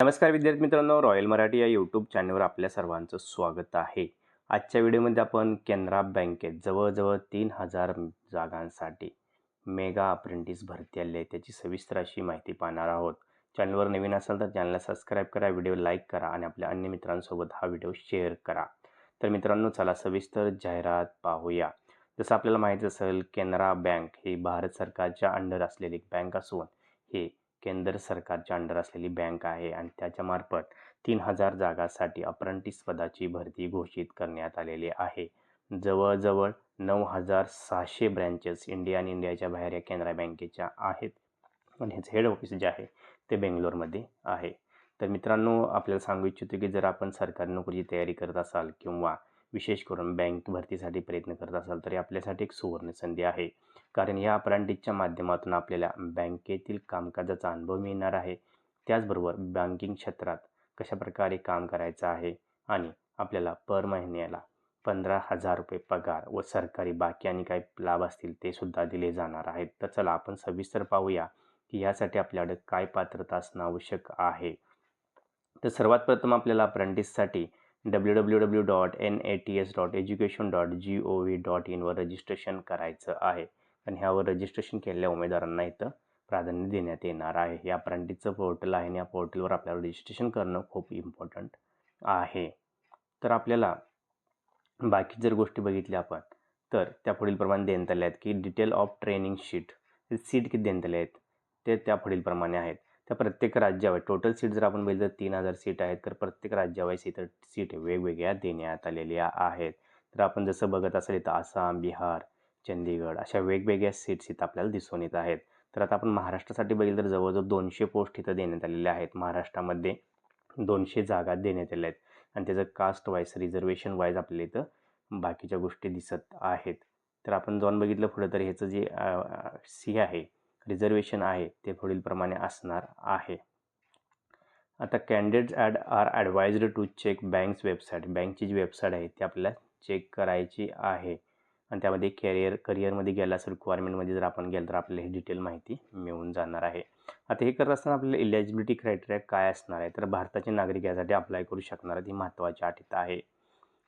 नमस्कार विद्यार्थी मित्रांनो रॉयल मराठी या यूट्यूब चॅनलवर आपल्या सर्वांचं स्वागत आहे. आजच्या व्हिडिओमध्ये आपण कॅनरा बँकेत जवळजवळ तीन हजार जागांसाठी मेगा अप्रेंटिस भरती आली आहे. त्याची सविस्तर अशी माहिती पाहणार आहोत. चॅनलवर नवीन असाल तर चॅनलला सबस्क्राईब करा व्हिडिओ लाईक करा आणि आपल्या अन्य मित्रांसोबत हा व्हिडिओ शेअर करा. तर मित्रांनो चला सविस्तर जाहिरात पाहूया. जसं आपल्याला माहीत असेल कॅनरा बँक ही भारत सरकारच्या अंडर असलेली बँक असून हे केंद्र सरकारच्या अंडर असलेली बँक आहे आणि त्याच्यामार्फत तीन हजार जागासाठी अप्रेंटिस पदाची भरती घोषित करण्यात आलेली आहे. जवळजवळ नऊ हजार सहाशे ब्रँचेस इंडिया आणि इंडियाच्या बाहेर या कॅनरा बँकेच्या आहेत. आणि ह्याचं हेड ऑफिस जे आहे ते बेंगलोरमध्ये आहे. तर मित्रांनो आपल्याला सांगू इच्छितो की जर आपण सरकारी नोकरीची तयारी करत असाल किंवा विशेष करून बँक भरतीसाठी प्रयत्न करत असाल तर आपल्यासाठी एक सुवर्ण संधी आहे. कारण या अप्रांटिसच्या माध्यमातून आपल्याला बँकेतील कामकाजाचा अनुभव मिळणार आहे. त्याचबरोबर बँकिंग क्षेत्रात कशाप्रकारे काम करायचं आहे आणि आपल्याला पर महिन्याला पंधरा हजार रुपये पगार व सरकारी बाकी आणि काही लाभ असतील ते सुद्धा दिले जाणार आहेत. तर चला आपण सविस्तर पाहूया की यासाठी आपल्याकडे काय पात्रता असणं आवश्यक आहे. तर सर्वात प्रथम आपल्याला अप्रेंटिससाठी W W W dot N A T S dot education dot G O V dot इनवर registration करायचं आहे. आणि ह्यावर रजिस्ट्रेशन केलेल्या उमेदवारांना इथं प्राधान्य देण्यात येणार आहे. हे अप्रेंटिसचं पोर्टल आहे आणि या पोर्टलवर आपल्याला रजिस्ट्रेशन करणं खूप इम्पॉर्टंट आहे. तर आपल्याला बाकी जर गोष्टी बघितल्या आपण तर त्या पुढीलप्रमाणे देण्यात आल्या आहेत की detail of training sheet seat किती देण्यात आल्या आहेत? ते त्या पुढीलप्रमाणे आहेत. त्या प्रत्येक राज्यावर टोटल सीट जर आपण बघितलं तर तीन हजार सीट आहेत तर प्रत्येक राज्यावाईस इथं सीट वेगवेगळ्या देण्यात आलेल्या आहेत. तर आपण जसं बघत असेल इथं आसाम बिहार चंदीगड अशा वेगवेगळ्या सीट्स इथं आपल्याला दिसून येत आहेत. तर आता आपण महाराष्ट्रासाठी बघितलं तर जवळजवळ दोनशे पोस्ट इथं देण्यात आलेल्या आहेत. महाराष्ट्रामध्ये दोनशे जागा देण्यात आल्या आहेत. आणि त्याचं कास्ट वाईज रिझर्वेशन वाईज आपल्याला इथं बाकीच्या गोष्टी दिसत आहेत. तर आपण जाऊन बघितलं पुढं तर ह्याचं जे सी आहे रिझर्वेशन आहे ते पुढीलप्रमाणे असणार आहे. आता candidates add are advised to check banks website बँकची जी वेबसाईट आहे ती आपल्याला चेक करायची आहे. आणि त्यामध्ये कॅरियर करिअरमध्ये गेल्यास रिक्वायरमेंटमध्ये जर आपण गेलं तर आपल्याला ही डिटेल माहिती मिळून जाणार आहे. आता हे करत असताना आपल्याला इलिजिबिलिटी क्रायटेरिया काय असणार आहे? तर भारताचे नागरिक यासाठी अप्लाय करू शकणार ही महत्त्वाची अट आहे.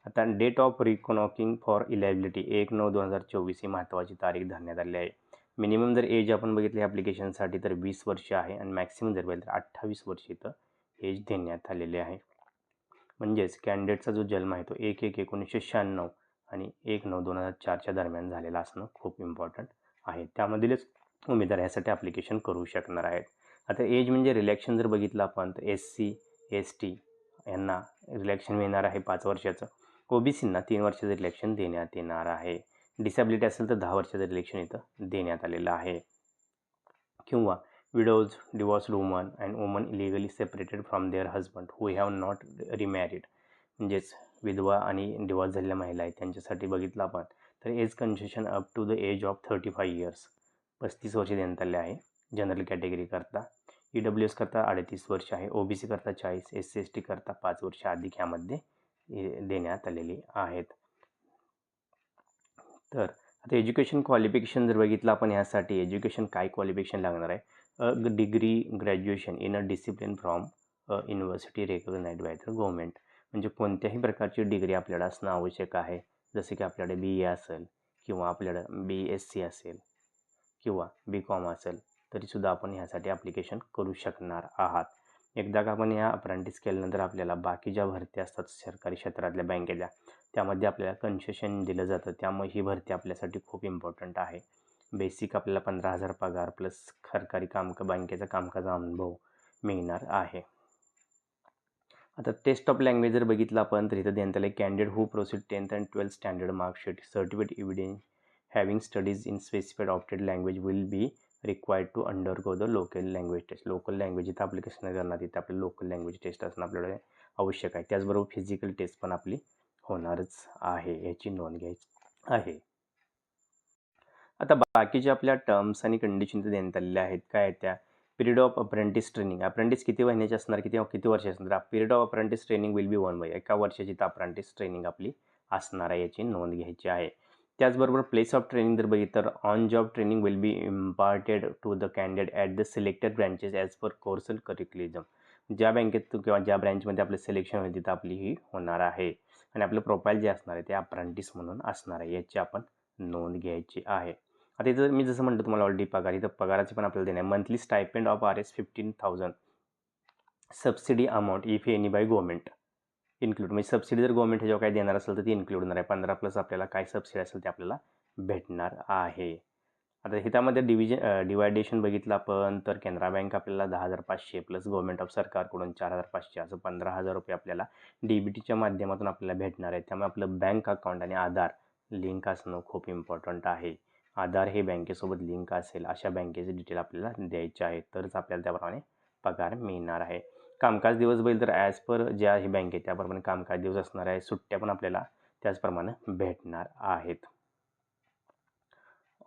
आता date of reckoning for eligibility एक नऊ दोन हजार चोवीस ही महत्त्वाची तारीख धरण्यात आली आहे. मिनिमम जर एज आपण बघितली ॲप्लिकेशनसाठी तर वीस वर्ष आहे आणि मॅक्सिमम जर बघितलं तर अठ्ठावीस वर्ष इथं एज देण्यात आलेली आहे. म्हणजेच कॅन्डिडेटचा जो जन्म आहे तो एक एक एकोणीसशे शहाण्णव. आणि एक नऊ दोन हजार चारच्या दरम्यान झालेला असणं खूप इम्पॉर्टंट आहे. त्यामधीलच उमेदवार ह्यासाठी ॲप्लिकेशन करू शकणार आहेत. आता एज म्हणजे रिलॅक्शन जर बघितलं आपण तर एस सी एस टी यांना रिलॅक्शन मिळणार आहे पाच वर्षाचं. ओ बी सींना तीन वर्षाचं रिलॅक्शन देण्यात येणार आहे. डिसॅबिलिटी असेल तर दहा वर्षाचं रिलेक्शन इथं देण्यात आलेलं आहे. किंवा widows divorced woman and woman illegally separated from their husband who have not remarried म्हणजेच विधवा आणि डिवॉर्स झालेल्या महिला आहेत त्यांच्यासाठी बघितलं आपण तर age concession up to the age of thirty five years पस्तीस वर्षे देण्यात आले आहे जनरल कॅटेगरी करता. ई डब्ल्यू एस करता अडतीस वर्ष आहे ओ बी सी करता चाळीस एस सी एस टी करता पाच वर्ष अधिक ह्यामध्ये देण्यात आलेली आहेत. तर आता एज्युकेशन क्वालिफिकेशन जर बघितलं आपण ह्यासाठी एज्युकेशन काय क्वालिफिकेशन लागणार आहे? A degree graduation in a discipline from a university recognize by the government म्हणजे कोणत्याही प्रकारची डिग्री आपल्याला असणं आवश्यक आहे. जसे की आपल्याकडे बी ए असेल किंवा आपल्याकडं बी एस सी असेल किंवा बी कॉम असेल तरीसुद्धा आपण ह्यासाठी ॲप्लिकेशन करू शकणार आहात. एकदा का आपण ह्या अप्रेंटिस केल्यानंतर आपल्याला बाकी ज्या भरत्या असतात सरकारी क्षेत्रातल्या बँकेच्या त्यामध्ये आपल्याला कन्सेशन दिलं जातं. त्यामुळे ही भरती आपल्यासाठी खूप इम्पॉर्टंट आहे. बेसिक आपल्याला पंधरा हजार पगार प्लस सरकारी काम बँकेचा कामकाजा अनुभव मिळणार आहे. आता टेस्ट ऑफ लँग्वेज जर बघितलं आपण तर इथं देण्यात आलं candidate who proceed tenth and twelfth standard marksheet certificate evidence having studies in specified opted language will be required to undergo the local language test local language इथं अप्लिकेशन करणार तिथे आपलं लोकल लँग्वेज टेस्ट असणं आपल्याला आवश्यक आहे. त्याचबरोबर physical taste पण आपली होणारच आहे याची नोंद घ्यायची आहे. आता बाकीच्या आपल्या टर्म्स आणि कंडिशन देण्यात आलेल्या आहेत. काय त्या? Period of apprentice training. Apprentice किती महिन्याची असणार किती किती वर्ष असणार? Period of apprentice training will be one by एका वर्षाची तर अप्रेंटिस ट्रेनिंग आपली असणार आहे याची नोंद घ्यायची आहे. त्याचबरोबर प्लेस ऑफ ट्रेनिंग जर बघितलं तर on job training will be imparted to the candidate at the selected branches as per course curriculum ज्या बँकेत किंवा ज्या ब्रँचमध्ये आपलं सिलेक्शन होईल तिथं आपली ही होणार आहे. आणि आपलं प्रोफाईल जे असणार आहे ते अप्रेंटिस म्हणून असणार आहे याची आपण नोंद घ्यायची आहे. आता इथं मी जसं म्हणतो तुम्हाला ऑलरेडी पगार इथं पगाराची पण आपल्याला देणार monthly stipend of R S fifteen thousand subsidy amount if any by government include म्हणजे सबसिडी जर गव्हर्मेंट ह्याच्यावर काय देणार असेल तर ती इन्क्लूड होणार आहे. पंधरा प्लस आपल्याला काय सबसिडी असेल ते आपल्याला भेटणार आहे. आता हितामध्ये डिव्हिजन डिवायडेशन बघितलं आपण तर कॅनरा बँक आपल्याला दहा हजार पाचशे प्लस गव्हर्मेंट ऑफ सरकारकडून चार हजार पाचशे असं पंधरा हजार रुपये आपल्याला डी बी टीच्या माध्यमातून आपल्याला भेटणार आहे. त्यामुळे आपलं बँक अकाउंट आणि आधार लिंक असणं खूप इम्पॉर्टंट आहे. आधार हे बँकेसोबत लिंक असेल अशा बँकेचे डिटेल आपल्याला द्यायचे आहे तरच आपल्याला त्याप्रमाणे पगार मिळणार आहे. कामकाज दिवस बैल तर ॲज पर ज्या ही बँक आहे त्याप्रमाणे कामकाज दिवस असणार आहे. सुट्ट्या पण आपल्याला त्याचप्रमाणे भेटणार आहेत.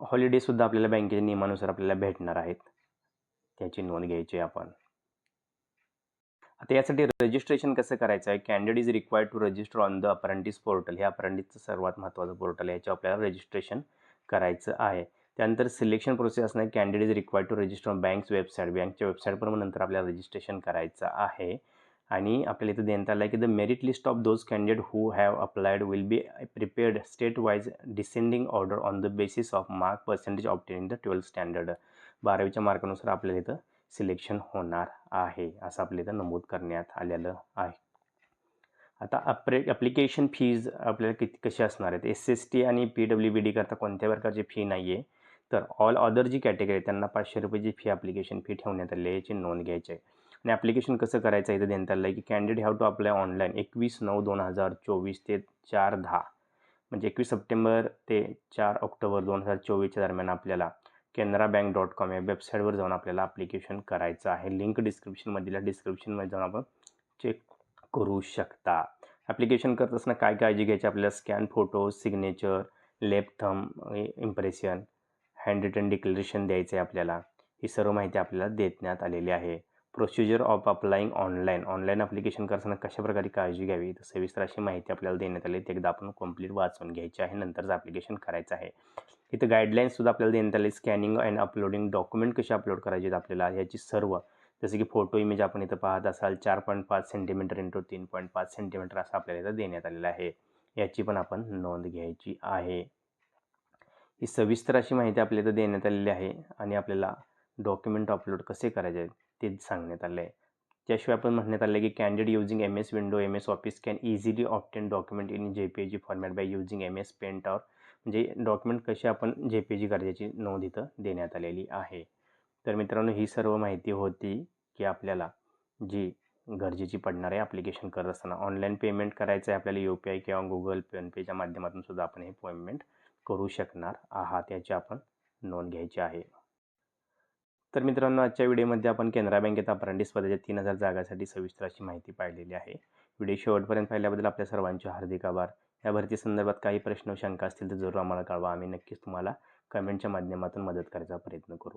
हॉलिडेसुद्धा आपल्याला बँकेच्या नियमानुसार आपल्याला भेटणार आहेत. त्याची नोंद घ्यायची आपण. आता यासाठी रजिस्ट्रेशन कसं करायचं आहे? Candidate is required to register on the apprentice portal हे अप्रेंटिसचं सर्वात महत्त्वाचं पोर्टल आहे. याच्यावर आपल्याला रजिस्ट्रेशन करायचं आहे. त्यानंतर सिलेक्शन प्रोसेस असणार candidate is required to register on banks website बँकच्या वेबसाईटवर मग नंतर आपल्याला रजिस्ट्रेशन करायचं आहे. आणि आपल्याला इथं देण्यात आलं आहे की the merit list of those candidate who have applied will be prepared state wise descending order on the basis of mark percentage obtaining the twelfth standard बारावीच्या मार्कानुसार आपल्याला इथं सिलेक्शन होणार आहे. असं आपल्या इथं नमूद करण्यात आलेलं आहे. आता अप्रे ॲप्लिकेशन फीज आपल्याला किती कशी असणार आहेत? एस एस टी आणि पी डब्ल्यू बी डी करता कोणत्या प्रकारची फी नाही आहे तर ऑल अदर जी कॅटेगरी त्यांना पाचशे रुपयाची फी ॲप्लिकेशन फी ठेवण्यात आली आहे याची नोंद घ्यायची आहे. आणि ॲप्लिकेशन कसं करायचं आहे इथं देण्यात आलं आहे की candidate have to apply online एकवीस नऊ दोन हजार चोवीस ते चार दहा. म्हणजे एकवीस सप्टेंबर ते चार ऑक्टोबर दोन हजार चोवीसच्या दरम्यान आपल्याला कॅनरा बँक डॉट कॉम या वेबसाईटवर जाऊन आपल्याला ॲप्लिकेशन करायचं आहे. लिंक डिस्क्रिप्शनमधील डिस्क्रिप्शनमध्ये जाऊन आपण चेक करू शकता. ॲप्लिकेशन करत असताना काय काळजी घ्यायची? आपल्याला scan photo signature left thumb impression hand written declaration द्यायचं आहे आपल्याला. ही सर्व माहिती आपल्याला देण्यात आलेली आहे. Procedure of applying online online application करताना कशा प्रकारे काळजी घ्यावी? तर सविस्तर अशी माहिती आपल्याला देण्यात आली. ते एकदा आपण कंप्लीट वाचून घ्यायची आहे. नंतरच ॲप्लिकेशन करायचं आहे. इथं गाईडलाईन्ससुद्धा आपल्याला देण्यात आले. स्कॅनिंग अँड अपलोडिंग डॉक्युमेंट कसे अपलोड करायचे? आपल्याला याची सर्व जसं की फोटो इमेज आपण इथं पाहत असाल चार पॉईंट पाच सेंटीमीटर इंटू तीन पॉईंट पाच सेंटीमीटर असं आपल्याला इथं देण्यात आलेलं आहे. याची पण आपण नोंद घ्यायची आहे. ही सविस्तर अशी माहिती आपल्या इथं देण्यात आलेली आहे आणि आपल्याला डॉक्युमेंट अपलोड कसे करायचे आहेत ते सांगण्यात आलं आहे त्याशिवाय आपण म्हणण्यात आलं की candidate using M S window M S office can easily obtain document in J P G format by using M S paint और म्हणजे डॉक्युमेंट कसे आपण जे पी जी करायची नोंद इथं देण्यात आलेली आहे. तर मित्रांनो ही सर्व माहिती होती की आपल्याला जी गरजेची पडणार आहे ॲप्लिकेशन करत असताना. ऑनलाईन पेमेंट करायचं आहे आपल्याला यू पी आय किंवा गुगल पेनपेच्या माध्यमातून सुद्धा आपण हे पेमेंट करू शकणार आहात याची आपण नोंद घ्यायची आहे. तर मित्रांनो आजच्या व्हिडिओमध्ये आपण कॅनरा बँकेत अप्रेंटिस पदाच्या तीन हजार जागासाठी सविस्तर अशी माहिती पाहिलेली आहे. व्हिडिओ शेवटपर्यंत पाहिल्याबद्दल आपल्या सर्वांचे हार्दिक आभार. या भरती संदर्भात काही प्रश्न शंका असतील तर जरूर आम्हाला कळवा. आम्ही नक्कीच तुम्हाला कमेंटच्या माध्यमातून मदत करायचा प्रयत्न करू.